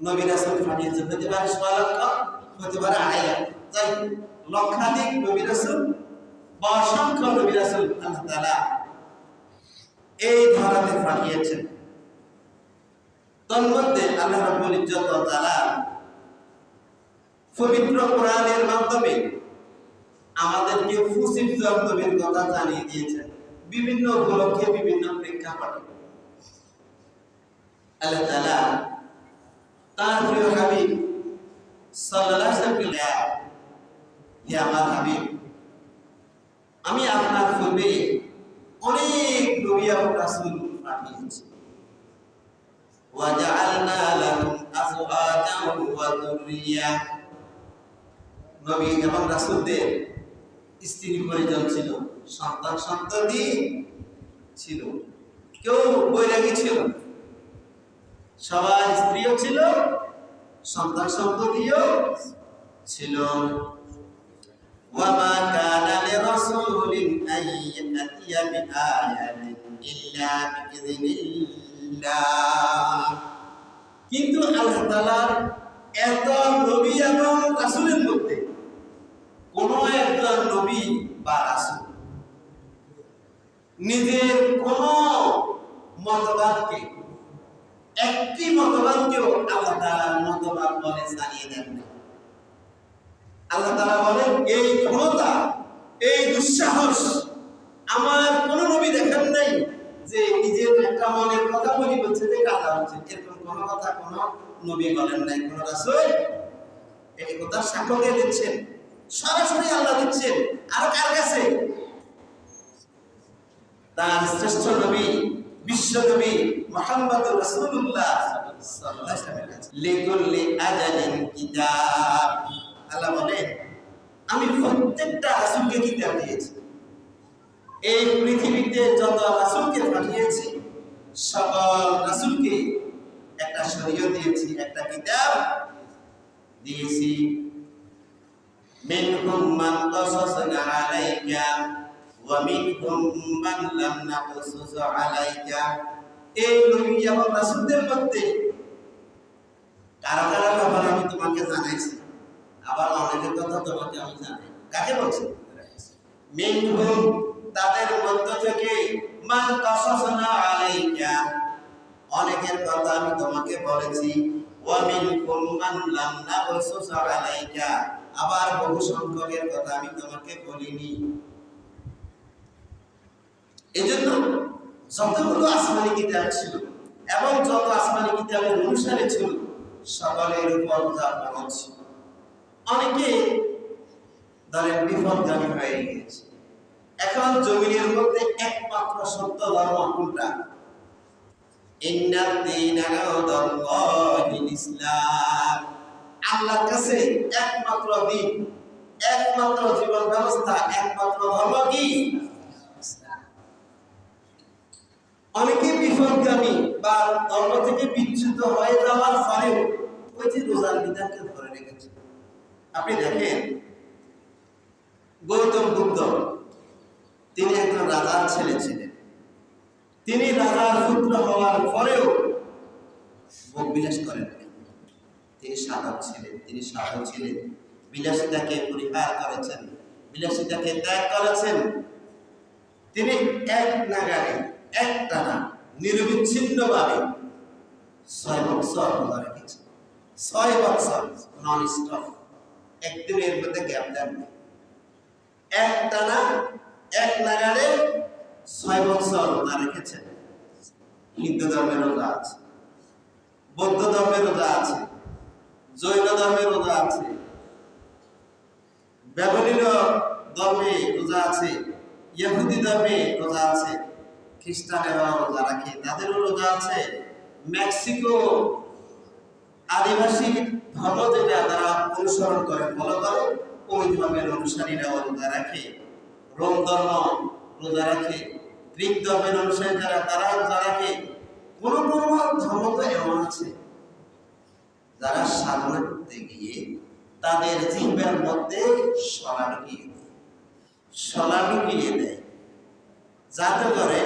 নবী রাসূল পাঠিয়েছেন হতে পারে লক্ষ হতে পারে আড়াই তাই লক্ষাধিক নবী রাসূল বা অসংখ্য নবী রাসূল আল্লাহ তাআলা এই ধরাতে পাঠিয়েছেন তন্মধ্যে আল্লাহ ইজ্জত পবিত্র কোরআনের মাধ্যমে আমাদেরকে জন্মবের কথা জানিয়ে দিয়েছেন। বিভিন্ন উপলক্ষে বিভিন্ন প্রেক্ষাপটে। আল্লাহ তার প্রিয় হাবিব, সাল্লাল্লাহু হে আমার হাবিব, আমি আপনার পূর্বে অনেক নবী এবং রাসূল পাঠিয়েছি এবং রাসূলদের স্ত্রী পরিজন ছিল সন্তান সন্ততি ছিল, কেউ বৈরাগী ছিল না। সবার স্ত্রীও ছিল সন্তান সন্ততিও ছিল وما كان لرسول أن يأتي بآية إلا بإذن الله কিন্তু আল্লাহ তাআলার এত নবী এবং রাসূলের মধ্যে কোন একজন নবী বা রাসূল নিজের কোন মতবাদকে একটি মতবাদকেও আল্লাহ মতবাদ বলে জানিয়ে দেন আল্লাহ তাআলা বলেন, এই ক্ষমতা, এই দুঃসাহস আমার কোন নবী দেখেন নাই যে নিজের একটা মনের কথা বলি বলছে যে কাজা হচ্ছে। এরকম কোন কথা কোন নবী বলেন নাই, কোন রাসূল এই কথা সাক্ষ্য দিয়ে দিচ্ছেন। সরাসরি আল্লাহ দিচ্ছেন। আর কার কাছে? তার শ্রেষ্ঠ নবী বিশ্ব নবী মুহাম্মদ রাসূলুল্লাহ লিকুল্লি আজালিন কিতাব। আল্লাহ বলেন, আমি প্রত্যেকটা রাসূলকে কিতাব দিয়েছি। এই পৃথিবীতে যত রাসূলকে পাঠিয়েছি, সকল রাসূলকে একটা শরীয়ত দিয়েছি, একটা কিতাব দিয়েছি। মিনহুম মান কাসাসনা আলাইকা মিনহুম মান লাম নাকসুস আলাইকা এই নবী এবং রাসূলদের মধ্যে কারা কারা ব্যাপারে আমি তোমাকে জানাইছি। আবার অনেকের কথা তোমাকে আমি জানাই। কাকে বলছি? মিনহুম, তাদের মধ্য থেকে মান কাসাসনা আলাইকা। অনেকের কথা আমি তোমাকে বলেছি। ওয়া মিনকুম মান লাম নাকসুস আলাইকা। আবার বহু সংখ্যকের কথা আমি তোমাকে বলিনি। এজন্য যতগুলো আসমানি কিতাব ছিল এবং যত আসমানি কিতাবের অনুসারে ছিল, সকলের উপর ফরজ ছিল। অনেকে ধরেন বিপদগামী হয়ে গিয়েছে। এখন জমিনের মধ্যে একমাত্র সত্য ধর্ম কোনটা? একমাত্র জীবন ব্যবস্থা, একমাত্র ধর্ম কি? অনেকে বিপদগামী বা ধর্ম থেকে বিচ্যুত হয়ে যাওয়ার ফলেও ওই যে রোজার বিধানকে ধরে রেখেছে? আপনি দেখেন, গৌতম বুদ্ধ তিনি একজন রাজার ছেলে ছিলেন। তিনি রাজার পুত্র হওয়ার পরেও ভোগ বিলাস করেন তিনি সাধক ছিলেন, তিনি সাধক ছিলেন। বিলাসিতাকে পরিহার করেছেন, বিলাসিতাকে ত্যাগ করেছেন। তিনি এক নাগারে এক টানা নিরবিচ্ছিন্নভাবে ছয় বছর রোজা রেখেছেন ছয় বছর নন স্টপ একদিনের মধ্যে গ্যাপ দেন নাই। এক নাগারে ছয় বছর রোজা রেখেছেন হিন্দু ধর্মের রোজা আছে, বৌদ্ধ ধর্মের রোজা আছে, জৈন ধর্মের রোজা আছে ব্যবনীয় ধর্মে রোজা আছে, ইহুদি ধর্মে রোজা আছে। খ্রিস্টানেরাও রোজা রাখে। তাদেরও রোজা আছে মেক্সিকো আদিবাসী ধর্ম যেটা তারা অনুসরণ করে, ফলো করে। ওই ধর্মের অনুসারীরাও রোজা রাখে। রোম ধর্ম রোজা রাখে। গ্রিক ধর্মের অনুসারী যারা তারা রোজা রাখে। কোন কোন ধর্ম তো এমন আছে, যারা সাধনা করতে গিয়ে তাদের জিহ্বার মধ্যে সলা ঢুকিয়ে দেয়। সলা ঢুকিয়ে দেয়। যাতে করে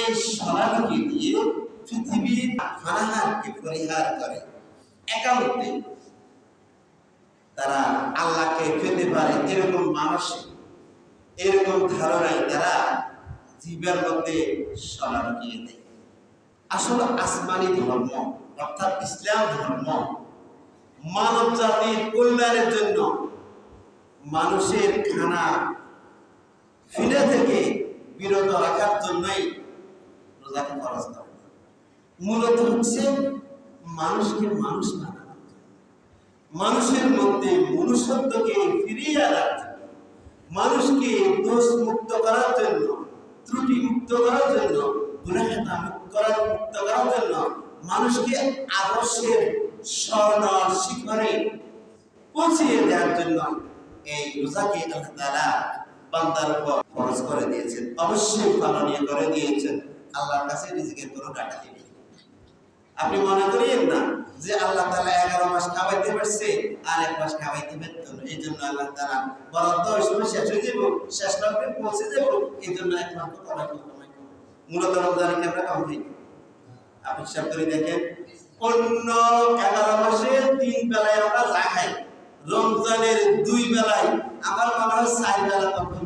এই সলা দিয়ে পৃথিবীর ফানাহারকে পরিহার করে। একান্তে তারা আল্লাহকে পেতে পারে এরকম মানসিক এরকম ধারণায় তারা জীবের মধ্যে সলা ঢুকিয়ে দেয়। আসলে আসমানি ধর্ম, অর্থাৎ ইসলাম ধর্ম, মানব জাতির কল্যাণের জন্য মানুষের খানা ফিরে থেকে বিরত রাখার জন্যই রোজাকে খরচ করে মূলত হচ্ছে মানুষকে মানুষ বানানো। মানুষের মধ্যে মনুষ্যত্বকে ফিরিয়ে আনার মানুষকে দোষ মুক্ত করার জন্য ত্রুটি মুক্ত করার জন্য গুণাখাতা মুক্ত করার মুক্ত করার জন্য মানুষকে আদর্শের স্বর্ণ শিখরে পৌঁছিয়ে দেওয়ার জন্য এই রোজাকে আল্লাহ তাআলা বান্দার উপর ফরজ করে দিয়েছেন। অবশ্যই পালনীয় করে দিয়েছেন। আল্লাহর কাছে রিজিকের কোনো কাটাতি নেই আপনি মনে করিয়েন না যে আল্লাহ তাআলা এগারো মাস খাওয়াইতে পারছে আর এক মাস খাওয়াইতে পারতো না। এই জন্য আল্লাহ তাআলা বরাদ্দ ওই সময় শেষ হয়ে যাব শেষ লগ্নে পৌঁছে যাব এই জন্য এক মাস কমাই কমাই মূলত রমজানে কি আমরা কম খাই আপনি হিসাব করে দেখেন, অন্য এগারো মাসে তিন বেলায় আমরা যা খাই রমজানের দুই বেলায়, আমার মনে হয় চার বেলা তখন